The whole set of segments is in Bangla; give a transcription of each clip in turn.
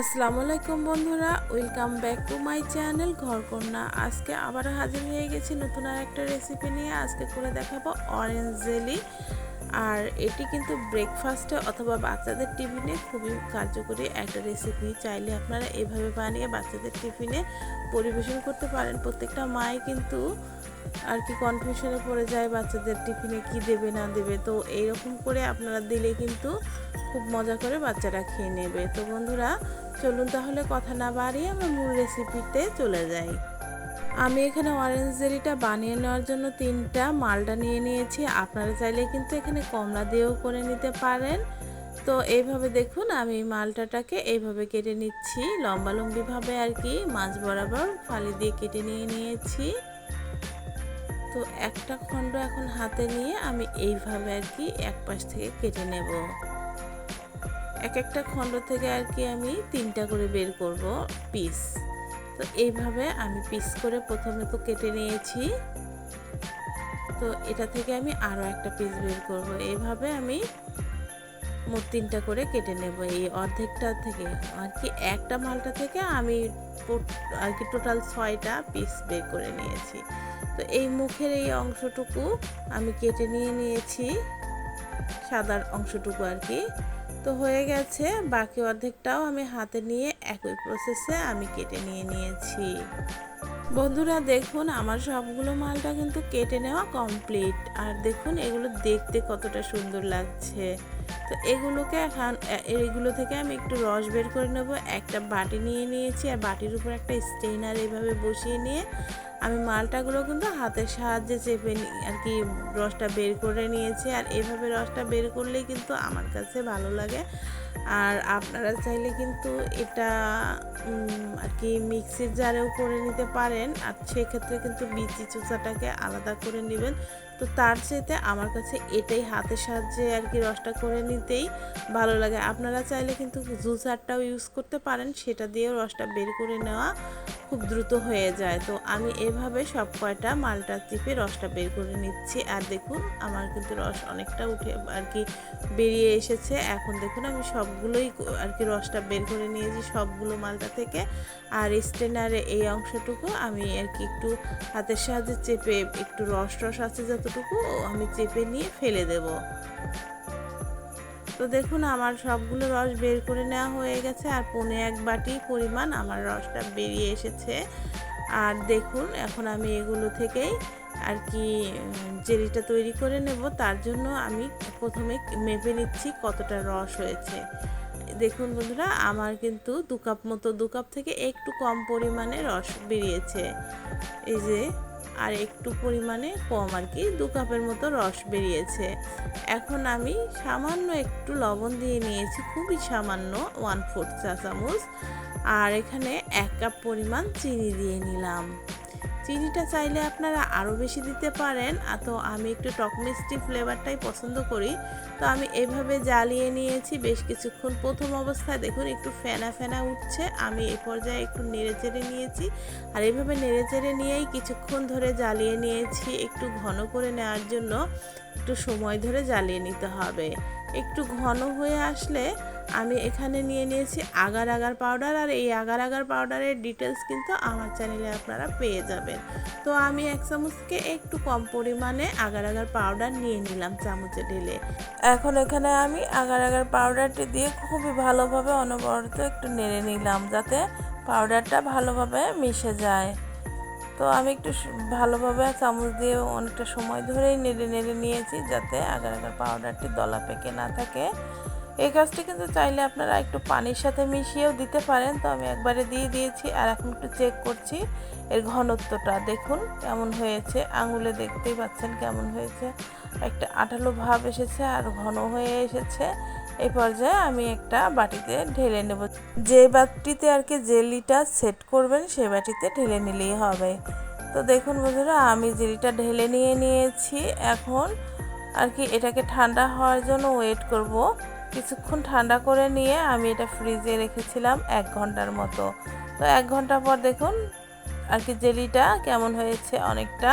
আসসালামু আলাইকুম বন্ধুরা welcome back to my channel ঘর ঘরকন্যা। আজকে আবার হাজির হয়ে গেছি নতুন আর একটা রেসিপি নিয়ে। আজকে করে দেখাবো অরেঞ্জ জেলি আর এটি কিন্তু ব্রেকফাস্টে অথবা বাচ্চাদের টিফিনে খুবই কার্যকরী একটা রেসিপি চাইলে আপনারা এভাবে বানিয়ে বাচ্চাদের টিফিনে পরিবেশন করতে পারেন। প্রত্যেকটা মাই কিন্তু আর কি কনফিউশনে পড়ে যায় বাচ্চাদের টিফিনে কি দেবে, না দেবে। তো এইরকম করে আপনারা দিলে কিন্তু খুব মজা করে বাচ্চারা খেয়ে নেবে। তো বন্ধুরা চলুন তাহলে কথা না বাড়িয়ে আমরা মূল রেসিপিতে চলে যাই। আমি এখানে অরেঞ্জ জেলিটা বানিয়ে নেওয়ার জন্য তিনটা মালটা নিয়ে নিয়েছি। আপনারা চাইলে কিন্তু এখানে কমলা দিয়েও করে নিতে পারেন। তো এইভাবে দেখুন, আমি মালটাটাকে এইভাবে কেটে নিচ্ছি। লম্বা লম্বিভাবে আর কি মাছ বরাবর ফালি দিয়ে কেটে নিয়ে নিয়েছি। তো একটা খণ্ড এখন হাতে নিয়ে আমি এইভাবে আর কি এক পাশ থেকে কেটে নেব। এক একটা খণ্ড থেকে আর কি আমি তিনটা করে বের করব পিস তো এইভাবে আমি পিস করে প্রথমে তো কেটে নিয়েছি। তো এটা থেকে আমি আরও একটা পিস বের করব। এইভাবে আমি মোট তিনটা করে কেটে নেব এই অর্ধেকটা থেকে। আর কি একটা মালটা থেকে আমি আর কি টোটাল ছয়টা পিস বের করে নিয়েছি। তো এই মুখের এই অংশটুকু আমি কেটে নিয়ে নিয়েছি। সাদার অংশটুকু আর কি। তো হয়ে গেছে। বাকি অর্ধেকটাও আমি হাতে নিয়ে একই প্রসেসে আমি কেটে নিয়ে নিয়েছি। বন্ধুরা, দেখুন, আমার সবগুলো মালটা কিন্তু কেটে নেওয়া কমপ্লিট আর দেখুন, এগুলো দেখতে কতটা সুন্দর লাগছে। তো এগুলোকে এখন এইগুলো থেকে আমি একটু রস বের করে নেব। একটা বাটি নিয়ে নিয়েছি, আর বাটির উপর একটা স্টেইনার এইভাবে বসিয়ে নিয়ে আমি মালটাগুলো কিন্তু হাতের সাহায্যে চেপে আর কি রসটা বের করে নিয়েছি। আর এভাবে রসটা বের করলেই কিন্তু আমার কাছে ভালো লাগে। আর আপনারা চাইলে কিন্তু এটা আর কি মিক্সির জারেও করে নিতে পারেন। আর সেক্ষেত্রে কিন্তু বিচি চুচাটাকে আলাদা করে নেবেন। তো তার চেয়েতে আমার কাছে এটাই হাতের সাহায্যে আর কি রসটা করে নিতেই ভালো লাগে। আপনারা চাইলে কিন্তু জুসারটাও ইউজ করতে পারেন। সেটা দিয়েও রসটা বের করে নেওয়া খুব দ্রুত হয়ে যায়। তো আমি এভাবে সব কয়টা মালটা চিপে রসটা বের করে নিচ্ছি। আর দেখুন, আমার কিন্তু রস অনেকটা উঠে আর কি বেরিয়ে এসেছে। এখন দেখুন, আমি সবগুলোই আর কি রসটা বের করে নিয়েছি সবগুলো মালটা থেকে। আর স্টেনারে এই অংশটুকু আমি আর কি একটু হাতের সাহায্যে চেপে একটু রস রস আছে যতটুকু আমি চেপে নিয়ে ফেলে দেব। তো দেখুন, আমার সবগুলো রস বের করে নেওয়া হয়ে গেছে আর পনে এক বাটি পরিমাণ আমার রসটা বেরিয়ে এসেছে। আর দেখুন, এখন আমি এগুলো থেকেই আর কি জেলিটা তৈরি করে নেব। তার জন্য আমি প্রথমে মেপে নিচ্ছি কতটা রস হয়েছে। দেখুন বন্ধুরা, আমার কিন্তু দু কাপ মতো, দু কাপ থেকে একটু কম পরিমাণে রস বেরিয়েছে। এই যে আর একটু পরিমাণে কম আর কি, দু কাপের মতো রস বেরিয়েছে। এখন আমি সামান্য একটু লবণ দিয়ে নিয়েছি, খুবই সামান্য ওয়ান ফোর্থ চা চামচ। আর এখানে এক কাপ পরিমাণ চিনি দিয়ে নিলাম। চিনিটা চাইলে আপনারা আরও বেশি দিতে পারেন। তো আমি একটু টক মিষ্টি ফ্লেভারটাই পছন্দ করি। তো আমি এভাবে জ্বালিয়ে নিয়েছি বেশ কিছুক্ষণ। প্রথম অবস্থায় দেখুন একটু ফেনা ফেনা উঠছে। আমি এ পর্যায়ে একটু নেড়ে চেড়ে নিয়েছি। আর এভাবে নেড়ে চেড়ে নিয়েই কিছুক্ষণ ধরে জ্বালিয়ে নিয়েছি একটু ঘন করে নেওয়ার জন্য। একটু সময় ধরে জ্বালিয়ে নিতে হবে। একটু ঘন হয়ে আসলে আমি এখানে নিয়ে নিয়েছি আগার আগার পাউডার আর এই আগার আগার পাউডারের ডিটেলস কিন্তু আমার চ্যানেলে আপনারা পেয়ে যাবেন। তো আমি এক চামচকে একটু কম পরিমাণে আগার আগার পাউডার নিয়ে নিলাম চামচে ঢেলে। এখন এখানে আমি আগার আগার পাউডারটি দিয়ে খুবই ভালোভাবে অনবরত একটু নেড়ে নিলাম যাতে পাউডারটা ভালোভাবে মিশে যায়। তো আমি একটু ভালোভাবে চামচ দিয়ে অনেকটা সময় ধরেই নেড়ে নেড়ে নিয়েছি যাতে আগার আগার পাউডারটি দলা পেকে না থাকে। এই কাজটি কিন্তু চাইলে আপনারা একটু পানির সাথে মিশিয়েও দিতে পারেন। তো আমি একবারে দিয়ে দিয়েছি আর এখন একটু চেক করছি এর ঘনত্বটা। দেখুন কেমন হয়েছে। আঙুলে দেখতেই পাচ্ছেন কেমন হয়েছে। একটা আঠালো ভাব এসেছে আর ঘন হয়ে এসেছে। এই পর্যায়ে আমি একটা বাটিতে ঢেলে নেব। যে বাটিতে আর কি জেলিটা সেট করবেন সেই বাটিতে ঢেলে নিলেই হবে। তো দেখুন বন্ধুরা, আমি জেলিটা ঢেলে নিয়ে নিয়েছি। এখন আর কি এটাকে ঠান্ডা হওয়ার জন্য ওয়েট করব। কিছুক্ষণ ঠান্ডা করে নিয়ে আমি এটা ফ্রিজে রেখেছিলাম এক ঘণ্টার মতো। তো এক ঘণ্টা পর দেখুন আর কি জেলিটা কেমন হয়েছে, অনেকটা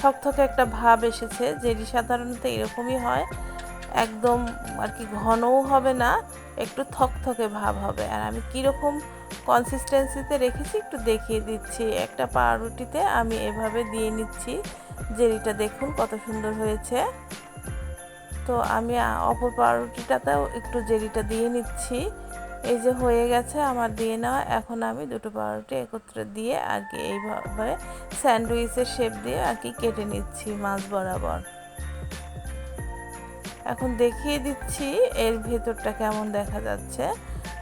থকথকে একটা ভাব এসেছে। জেলি সাধারণত এরকমই হয়, একদম আর কি ঘনও হবে না, একটু থকথকে ভাব হবে। আর আমি কীরকম কনসিস্টেন্সিতে রেখেছি একটু দেখিয়ে দিচ্ছি। একটা পাউরুটিতে আমি এভাবে দিয়ে নিচ্ছি। জেলিটা দেখুন কত সুন্দর হয়েছে। তো আমি অপর পাউরুটিটাতেও একটু জেরিটা দিয়ে নিচ্ছি। এই যে হয়ে গেছে আমার দিয়ে নেওয়া, এখন আমি দুটো পাউরুটি একত্রে দিয়ে আর কি এইভাবে স্যান্ডউইচের শেপ দিয়ে আর কি কেটে নিচ্ছি মাছ বরাবর। এখন দেখিয়ে দিচ্ছি এর ভেতরটা কেমন দেখা যাচ্ছে।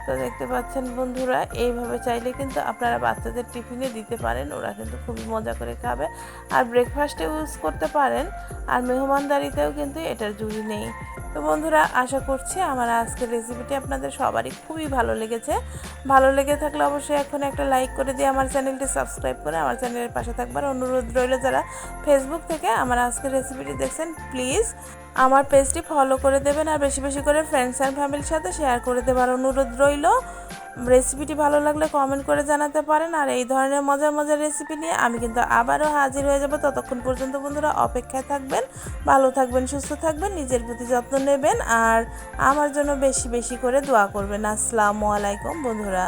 তো দেখতে পাচ্ছেন বন্ধুরা, এইভাবে চাইলে কিন্তু আপনারা বাচ্চাদের টিফিনে দিতে পারেন, ওরা কিন্তু খুবই মজা করে খাবে। আর ব্রেকফাস্টে ইউজ করতে পারেন, আর মেহমানদারিতেও কিন্তু এটার জুড়ি নেই। তো বন্ধুরা, আশা করছি আমার আজকের রেসিপিটি আপনাদের সবারই খুবই ভালো লেগেছে। ভালো লেগে থাকলে অবশ্যই এখন একটা লাইক করে দিয়ে আমার চ্যানেলটি সাবস্ক্রাইব করে আমার চ্যানেলের পাশে থাকবার অনুরোধ রইল যারা ফেসবুক থেকে আমার আজকের রেসিপিটি দেখছেন প্লিজ আমার পেজটি ফলো করে দেবেন আর বেশি বেশি করে ফ্রেন্ডস অ্যান্ড ফ্যামিলির সাথে শেয়ার করে দেবার অনুরোধ রইল। রেসিপিটি ভালো লাগলে কমেন্ট করে জানাতে পারেন আর এই ধরনের মজার মজার রেসিপি নিয়ে আমি কিন্তু আবারও হাজির হয়ে যাব। ততক্ষণ পর্যন্ত বন্ধুরা অপেক্ষায় থাকবেন, ভালো থাকবেন, সুস্থ থাকবেন, নিজের প্রতি যত্ন নেবেন আর আমার জন্য বেশি বেশি করে দোয়া করবেন। আসসালামু আলাইকুম বন্ধুরা।